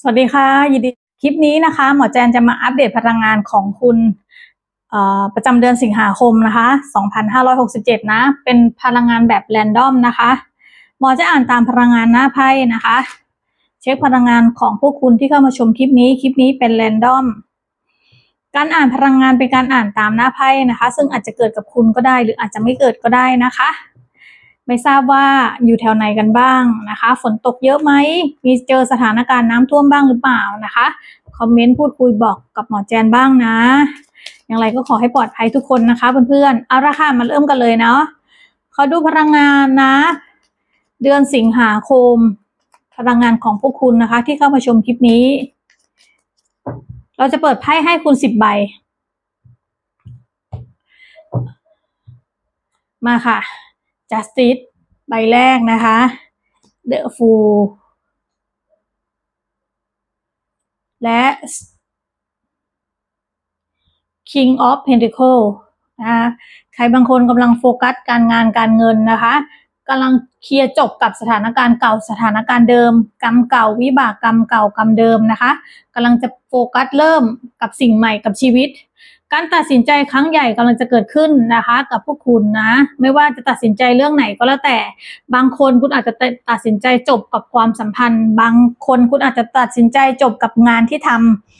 สวัสดีค่ะยินดีคลิปนี้นะคะ หมอแจนจะมาอัปเดตพลังงานของคุณประจำเดือนสิงหาคมนะคะ 2567 นะ เป็นพลังงานแบบแรนดอมนะคะ หมอจะอ่านตามพลังงานหน้าไพ่นะคะ เช็คพลังงานของพวกคุณที่เข้ามาชมคลิปนี้ คลิปนี้เป็นแรนดอม การอ่านพลังงานเป็นการอ่านตามหน้าไพ่นะคะ ซึ่งอาจจะเกิดกับคุณก็ได้ หรืออาจจะไม่เกิดก็ได้นะคะ ไม่ทราบว่าอยู่แถวไหนกันบ้างนะคะ ฝนตกเยอะไหม มีเจอสถานการณ์น้ำท่วมบ้างหรือเปล่านะคะ คอมเมนต์พูดคุยบอกกับหมอแจนบ้างนะ อย่างไรก็ขอให้ปลอดภัยทุกคนนะคะเพื่อนๆ เอาละค่ะมาเริ่มกันเลยเนาะขอดูพลังงานนะ เดือนสิงหาคม พลังงานของพวกคุณนะคะ ที่เข้ามาชมคลิปนี้ เราจะเปิดไพ่ให้คุณสิบใบ มาค่ะ justice ใบแรกนะคะ the fool และ king of pentacle นะคะใครบางคนกำลังโฟกัสการงานการเงินนะคะกำลังเคลียร์จบกับสถานการณ์เก่าสถานการณ์เดิม กรรมเก่าวิบากกรรมเก่ากรรมเดิมนะคะกำลังจะโฟกัสเริ่มกับสิ่งใหม่กับชีวิต การตัดสินใจครั้งใหญ่กำลังจะเกิดขึ้นนะคะ กับพวกคุณนะ ไม่ว่าจะตัดสินใจเรื่องไหนก็แล้วแต่ บางคนคุณอาจจะตัดสินใจจบกับความสัมพันธ์ บางคนคุณอาจจะตัดสินใจจบกับงานที่ท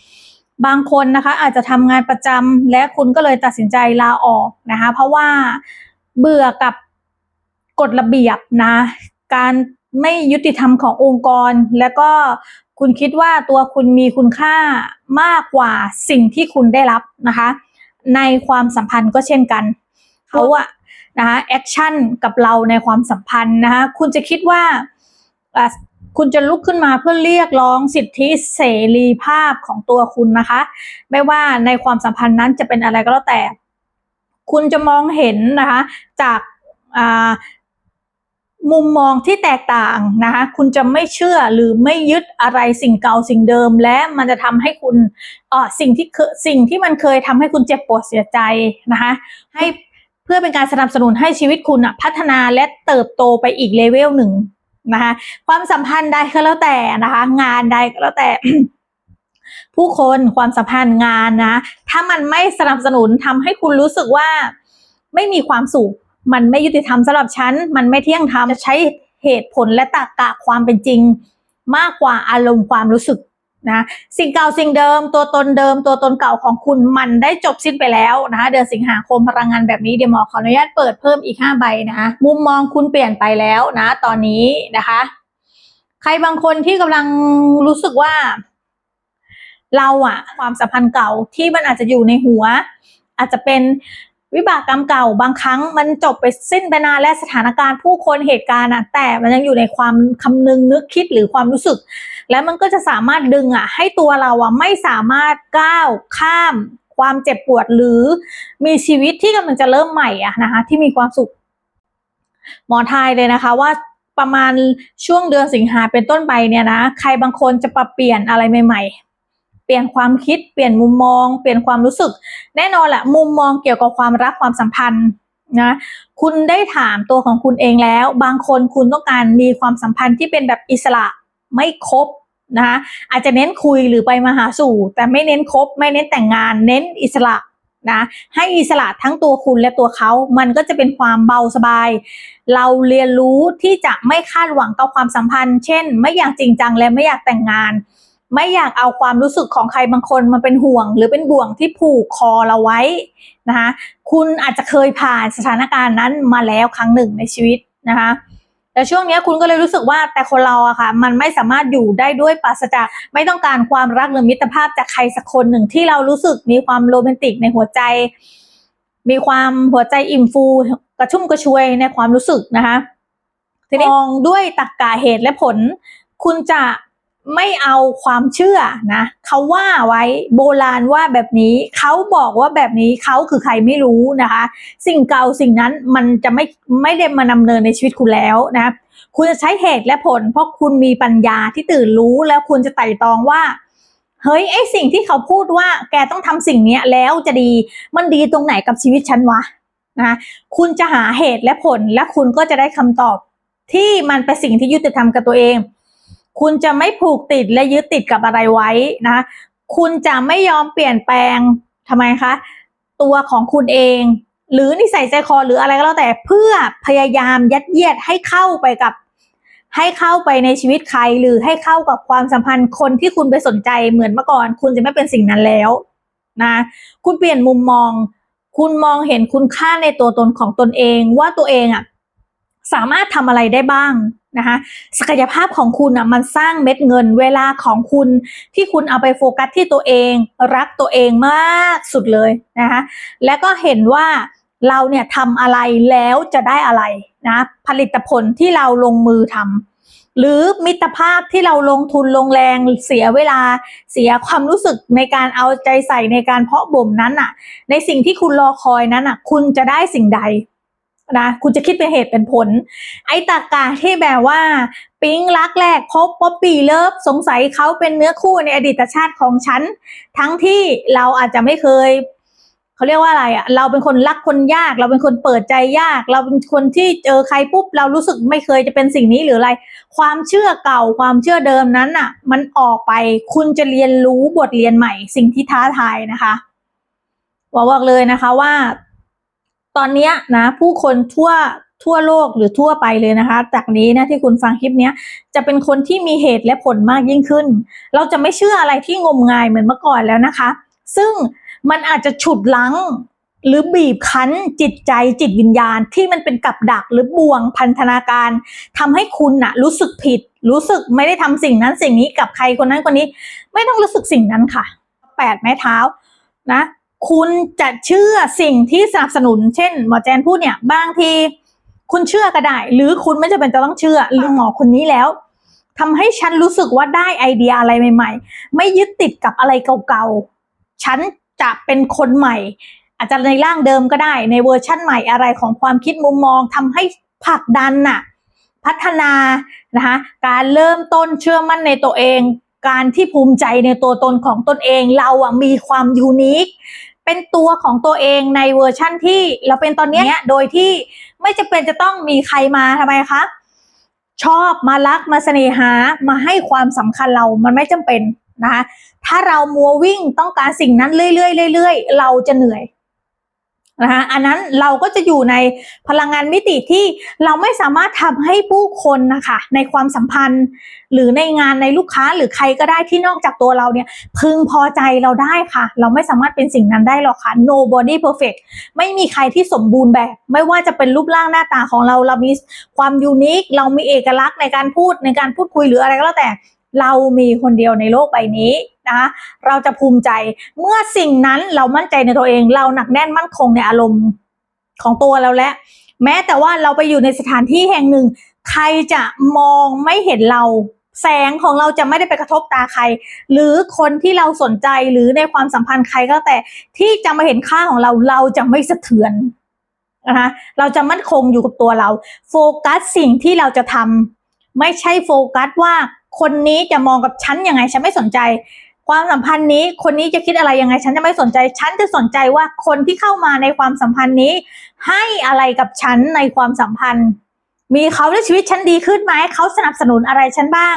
ำบางคนนะคะ อาจจะทำงานประจำและคุณก็เลยตัดสินใจลาออกนะคะ เพราะว่าเบื่อกับกฎระเบียบนะ การ ไม่ยุติธรรมขององค์กร แล้วก็คุณคิดว่าตัวคุณมีคุณค่ามากกว่าสิ่งที่คุณได้รับนะคะ ในความสัมพันธ์ก็เช่นกันเขาอะนะคะแอคชั่นกับเราในความสัมพันธ์นะคะคุณจะคิดว่าคุณจะลุกขึ้นมาเพื่อเรียกร้องสิทธิเสรีภาพของตัวคุณนะคะ ไม่ว่าในความสัมพันธ์นั้นจะเป็นอะไรก็แล้วแต่ คุณจะมองเห็นนะคะ จากอ่า มุมมองที่แตกต่างนะคะคุณจะไม่เชื่อหรือไม่ยึดอะไรสิ่งเก่าสิ่งเดิม และมันจะทำให้คุณเออสิ่งที่เคสิ่งที่มันเคยทำให้คุณเจ็บปวดเสียใจนะคะให้เพื่อเป็นการสนับสนุนให้ชีวิตคุณอะพัฒนาและเติบโตไปอีกเลเวลหนึ่งนะคะความสัมพันธ์ใดก็แล้วแต่นะคะงานใดก็แล้วแต่ผู้คนความสัมพันธ์งานนะ ถ้ามันไม่สนับสนุนทำให้คุณรู้สึกว่าไม่มีความสุข มันไม่ยุติธรรมสำหรับฉัน มันไม่เที่ยงธรรมจะใช้เหตุผลและตรรกะความเป็นจริง มากกว่าอารมณ์ความรู้สึกนะสิ่งเก่าสิ่งเดิมตัวตนเดิม ตัวตนเก่าของคุณมันได้จบสิ้นไปแล้วนะคะเดือนสิงหาคมพลังงานแบบนี้เดี๋ยวหมอขออนุญาตเปิดเพิ่มอีกห้าใบนะคะมุมมองคุณเปลี่ยนไปแล้วนะ ตอนนี้นะคะ ใครบางคนที่กำลังรู้สึกว่า เราอะความสัมพันธ์เก่าที่มันอาจจะอยู่ในหัว อาจจะเป็น วิบากกรรมเก่าบางครั้งมันจบไปสิ้นไปนานและสถานการณ์ผู้คนเหตุการณ์อะแต่มันยังอยู่ในความคำนึงนึกคิดหรือความรู้สึก แล้วมันก็จะสามารถดึงอะให้ตัวเราอะไม่สามารถก้าวข้าม ความเจ็บปวดหรือมีชีวิตที่กำลังจะเริ่มใหม่อะนะคะที่มีความสุข หมอทายเลยนะคะว่าประมาณช่วงเดือนสิงหาเป็นต้นไปเนี่ยนะ ใครบางคนจะปรับเปลี่ยนอะไรใหม่ ๆ เปลี่ยนความคิด เปลี่ยนมุมมอง เปลี่ยนความรู้สึก แน่นอนแหละมุมมองเกี่ยวกับความรักความสัมพันธ์นะคุณได้ถามตัวของคุณเองแล้ว บางคนคุณต้องการมีความสัมพันธ์ที่เป็นแบบอิสระไม่ครบนะคะอาจจะเน้นคุยหรือไปมาหาสู่ แต่ไม่เน้นคบไม่เน้นแต่งงาน เน้นอิสระนะให้อิสระทั้งตัวคุณและตัวเขา มันก็จะเป็นความเบาสบาย เราเรียนรู้ที่จะไม่คาดหวังกับความสัมพันธ์ เช่น ไม่อยากจริงจังและไม่อยากแต่งงาน ไม่อยากเอาความรู้สึกของใครบางคนมาเป็นห่วง หรือเป็นบ่วงที่ผูกคอเราไว้นะคะคุณอาจจะเคยผ่านสถานการณ์นั้นมาแล้วครั้งหนึ่งในชีวิตนะคะแต่ช่วงนี้คุณก็เลยรู้สึกว่าแต่คนเราอะค่ะ มันไม่สามารถอยู่ได้ด้วยปราศจากไม่ต้องการความรักหรือมิตรภาพจากใครสักคนหนึ่งที่เรารู้สึกมีความโรแมนติกในหัวใจ มีความหัวใจอิ่มฟูกระชุ่มกระชวยในความรู้สึกนะคะมองด้วยตรรกกะเหตุและผล คุณจะ ไม่เอาความเชื่อนะเขาว่าไว้โบราณว่าแบบนี้เขาบอกว่าแบบนี้เขาคือใครไม่รู้นะคะ สิ่งเก่าสิ่งนั้นมันจะไม่ไม่ได้มานำเนินในชีวิตคุณแล้วนะ คุณจะใช้เหตุและผล เพราะคุณมีปัญญาที่ตื่นรู้แล้วคุณจะไต่ตองว่าเฮ้ยไอสิ่งที่เขาพูดว่าแกต้องทำสิ่งเนี้ยแล้วจะดีมันดีตรงไหนกับชีวิตฉันวะนะคุณจะหาเหตุและผลและคุณก็จะได้คำตอบที่มันเป็นสิ่งที่ยุติธรรมกับตัวเอง คุณจะไม่ผูกติดและยึดติดกับอะไรไว้นะคุณจะไม่ยอมเปลี่ยนแปลงทำไมคะ ตัวของคุณเอง หรือนิสัยใจคอหรืออะไรก็แล้วแต่เพื่อพยายามยัดเยียดให้เข้าไปกับ ให้เข้าไปในชีวิตใครหรือให้เข้ากับความสัมพันธ์คนที่คุณไปสนใจเหมือนเมื่อก่อน คุณจะไม่เป็นสิ่งนั้นแล้วนะคุณเปลี่ยนมุมมอง คุณมองเห็นคุณค่าในตัวตนของตนเองว่าตัวเองอะสามารถทำอะไรได้บ้าง นะคะศักยภาพของคุณอะมันสร้างเม็ดเงินเวลาของคุณที่คุณเอาไปโฟกัสที่ตัวเอง รักตัวเองมากสุดเลยนะคะแล้วก็เห็นว่าเราเนี่ยทำอะไรแล้วจะได้อะไรนะผลิตผลที่เราลงมือทำหรือมิตรภาพที่เราลงทุนลงแรงเสียเวลาเสียความรู้สึกในการเอาใจใส่ในการเพาะบ่มนั้นน่ะ ในสิ่งที่คุณรอคอยนั้นน่ะ คุณจะได้สิ่งใด นะ คุณจะคิดเป็นเหตุเป็นผล ไอ้ตากาที่แบบว่า ปิ๊งรักแรกพบป๊อปปี้เลิฟสงสัยเขาเป็นเนื้อคู่ในอดีตชาติของฉัน ทั้งที่เราอาจจะไม่เคยเขาเรียกว่าอะไรอะ่ะ เราเป็นคนรักคนยาก เราเป็นคนเปิดใจยาก เราเป็นคนที่เจอใครปุ๊บ เรารู้สึกไม่เคยจะเป็นสิ่งนี้หรืออะไร ความเชื่อเก่าความเชื่อเดิมนั้นอะ มันออกไปคุณจะเรียนรู้บทเรียนใหม่ สิ่งที่ท้าทายนะคะบอกเลยนะคะว่า ตอนนี้นะผู้คนทั่วทั่วโลกหรือทั่วไปเลยนะคะ จากนี้นะที่คุณฟังคลิปนี้จะเป็นคนที่มีเหตุและผลมากยิ่งขึ้น เราจะไม่เชื่ออะไรที่งมงายเหมือนเมื่อก่อนแล้วนะคะ ซึ่งมันอาจจะฉุดลังหรือบีบคั้นจิตใจจิตวิญญาณที่มันเป็นกับดักหรือบ่วงพันธนาการทำให้คุณน่ะรู้สึกผิด รู้สึกไม่ได้ทำสิ่งนั้นสิ่งนี้กับใครคนนั้นคนนี้ ไม่ต้องรู้สึกสิ่งนั้นค่ะแปดไม้เท้านะ คุณจะเชื่อสิ่งที่สนับสนุน เช่น หมอแจนพูดเนี่ย บางทีคุณเชื่อก็ได้ หรือคุณไม่จำเป็นจะต้องเชื่อหรือหมอคนนี้แล้วทำให้ฉันรู้สึกว่าได้ไอเดียอะไรใหม่ ๆ ไม่ยึดติดกับอะไรเก่าๆ ฉันจะเป็นคนใหม่ อาจจะในร่างเดิมก็ได้ ในเวอร์ชั่นใหม่อะไรของความคิดมุมมองทำให้ผลักดันน่ะ พัฒนานะคะการเริ่มต้นเชื่อมั่นในตัวเอง การที่ภูมิใจในตัวตนของตนเองเราอะมีความยูนิค เป็นตัวของตัวเองในเวอร์ชั่นที่เราเป็นตอนนี้โดยที่ไม่จำเป็นจะต้องมีใครมาทำไมคะ ชอบมารักมาเสน่หามาให้ความสำคัญเรามันไม่จำเป็นนะคะถ้าเรามัววิ่งต้องการสิ่งนั้นเรื่อยๆเรื่อยๆเราจะเหนื่อย นะคะอันนั้นเราก็จะอยู่ในพลังงานมิติที่เราไม่สามารถทำให้ผู้คนนะคะในความสัมพันธ์ หรือในงานในลูกค้าหรือใครก็ได้ที่นอกจากตัวเราเนี่ย พึงพอใจเราได้ค่ะ เราไม่สามารถเป็นสิ่งนั้นได้หรอกค่ะ nobody perfect ไม่มีใครที่สมบูรณ์แบบ ไม่ว่าจะเป็นรูปร่างหน้าตาของเราเรามีความยูนิคเรามีเอกลักษณ์ในการพูดในการพูดคุยหรืออะไรก็แล้วแต่ เรามีคนเดียวในโลกใบนี้ นะคะเราจะภูมิใจเมื่อสิ่งนั้นเรามั่นใจในตัวเอง เราหนักแน่นมั่นคงในอารมณ์ของตัวเราและ แม้แต่ว่าเราไปอยู่ในสถานที่แห่งหนึ่ง ใครจะมองไม่เห็นเราแสงของเราจะไม่ได้ไปกระทบตาใคร หรือคนที่เราสนใจหรือในความสัมพันธ์ใครก็แต่ที่จะมาเห็นค่าของเราเราจะไม่สะเทือนนะคะเราจะมั่นคงอยู่กับตัวเรา โฟกัสสิ่งที่เราจะทำไม่ใช่โฟกัสว่าคนนี้จะมองกับฉันยังไงฉันไม่สนใจ ความสัมพันธ์นี้คนนี้จะคิดอะไรยังไง ฉันจะไม่สนใจ ฉันจะสนใจว่าคนที่เข้ามาในความสัมพันธ์นี้ ให้อะไรกับฉันในความสัมพันธ์ มีเขาในชีวิตฉันดีขึ้นไหมเขาสนับสนุนอะไรฉันบ้าง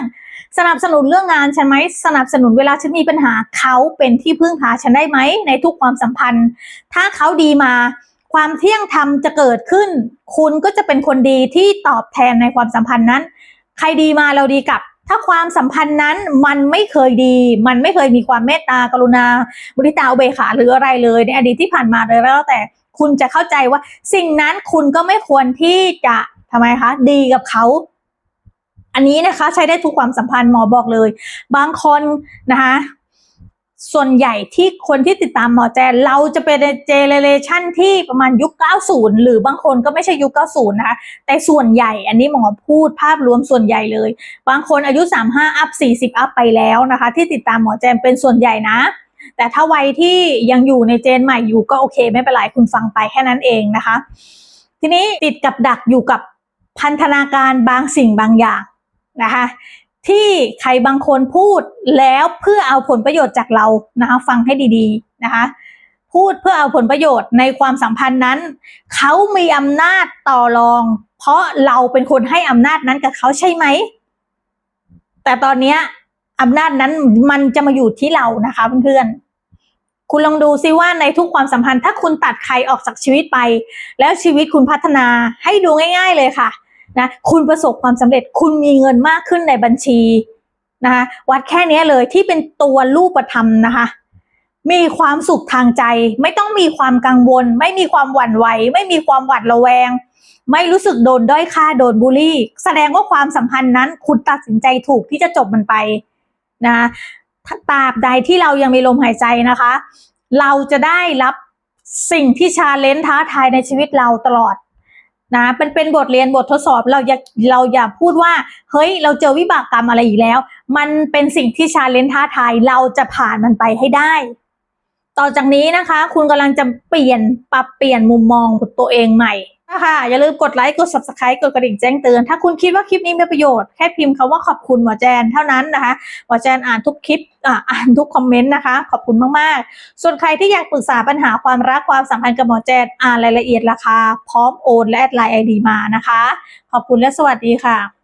สนับสนุนเรื่องงานฉันไหมสนับสนุนเวลาฉันมีปัญหาเขาเป็นที่พึ่งพาฉันได้ไหมในทุกความสัมพันธ์ ถ้าเขาดีมาความเที่ยงธรรมจะเกิดขึ้น คุณก็จะเป็นคนดีที่ตอบแทนในความสัมพันธ์นั้น ใครดีมาเราดีกลับ ถ้าความสัมพันธ์นั้นมันไม่เคยดี มันไม่เคยมีความเมตตากรุณาบุริตาอุเบกขาหรืออะไรเลยในอดีตที่ผ่านมาเลยแล้วแต่คุณจะเข้าใจว่า สิ่งนั้นคุณก็ไม่ควรที่จะทำไมคะ ดีกับเขา อันนี้นะคะ ใช้ได้ทุกความสัมพันธ์หมอบอกเลย บางคนนะคะ ส่วนใหญ่ที่คนที่ติดตามหมอแจนเราจะเป็นเจเนเรชันที่ประมาณยุค 90 หรือบางคนก็ไม่ใช่ยุค 90 นะคะ แต่ส่วนใหญ่อันนี้หมอพูดภาพรวมส่วนใหญ่เลย บางคนอายุ 35 อัพ 40 อัพไปแล้วนะคะ ที่ติดตามหมอแจนเป็นส่วนใหญ่นะ แต่ถ้าวัยที่ยังอยู่ในเจนใหม่อยู่ก็โอเค ไม่เป็นไรคุณฟังไปแค่นั้นเองนะคะ ทีนี้ติดกับดักอยู่กับพันธนาการบางสิ่งบางอย่างนะคะ ที่ใครบางคนพูดแล้วเพื่อเอาผลประโยชน์จากเรานะคะฟังให้ดีๆนะคะ พูดเพื่อเอาผลประโยชน์ในความสัมพันธ์นั้น เขามีอำนาจต่อรอง เพราะเราเป็นคนให้อำนาจนั้นกับเขาใช่ไหม แต่ตอนเนี้ยอำนาจนั้นมันจะมาอยู่ที่เรานะคะเพื่อนๆ คุณลองดูซิว่าในทุกความสัมพันธ์ ถ้าคุณตัดใครออกจากชีวิตไป แล้วชีวิตคุณพัฒนาให้ดูง่าย ๆ เลยค่ะ นะคุณประสบความสำเร็จคุณมีเงินมากขึ้นในบัญชีนะคะวัดแค่นี้เลยที่เป็นตัวรูปธรรมนะคะมีความสุขทางใจ ไม่ต้องมีความกังวล ไม่มีความหวั่นไหว ไม่มีความหวาดระแวง ไม่รู้สึกโดนด้อยค่าโดนบูลลี่ แสดงว่าความสัมพันธ์นั้น คุณตัดสินใจถูกที่จะจบมันไปนะถ้าตราบใดที่เรายังมีลมหายใจนะคะ เราจะได้รับสิ่งที่ชาเลนจ์ท้าทายในชีวิตเราตลอด นะเป็นเป็นบทเรียนบททดสอบเราอย่าเราอย่าพูดว่าเฮ้ยเราเจอวิบากกรรมอะไรอีกแล้ว มันเป็นสิ่งที่ชาเลนจ์ท้าทายเราจะผ่านมันไปให้ได้ ต่อจากนี้นะคะ คุณกำลังจะเปลี่ยนปรับเปลี่ยนมุมมองตัวเองใหม่ คะอย่าลืมกดไลค์ กด subscribe กดกระดิ่งแจ้งเตือน ถ้าคุณคิดว่าคลิปนี้มีประโยชน์ แค่พิมพ์คาว่าขอบคุณหมอแจนเท่านั้นนะคะ หมอแจนอ่านทุกคลิปอ่าอ่านทุกคอมเมนต์นะคะ ขอบคุณมาก ๆ ส่วนใครที่อยากปรึกษาปัญหาความรักความสัมพันธ์กับหมอแจน อ่านรายละเอียดราคา พร้อมโอนและแอดไลน์ไอดีมานะคะ ขอบคุณและสวัสดีค่ะ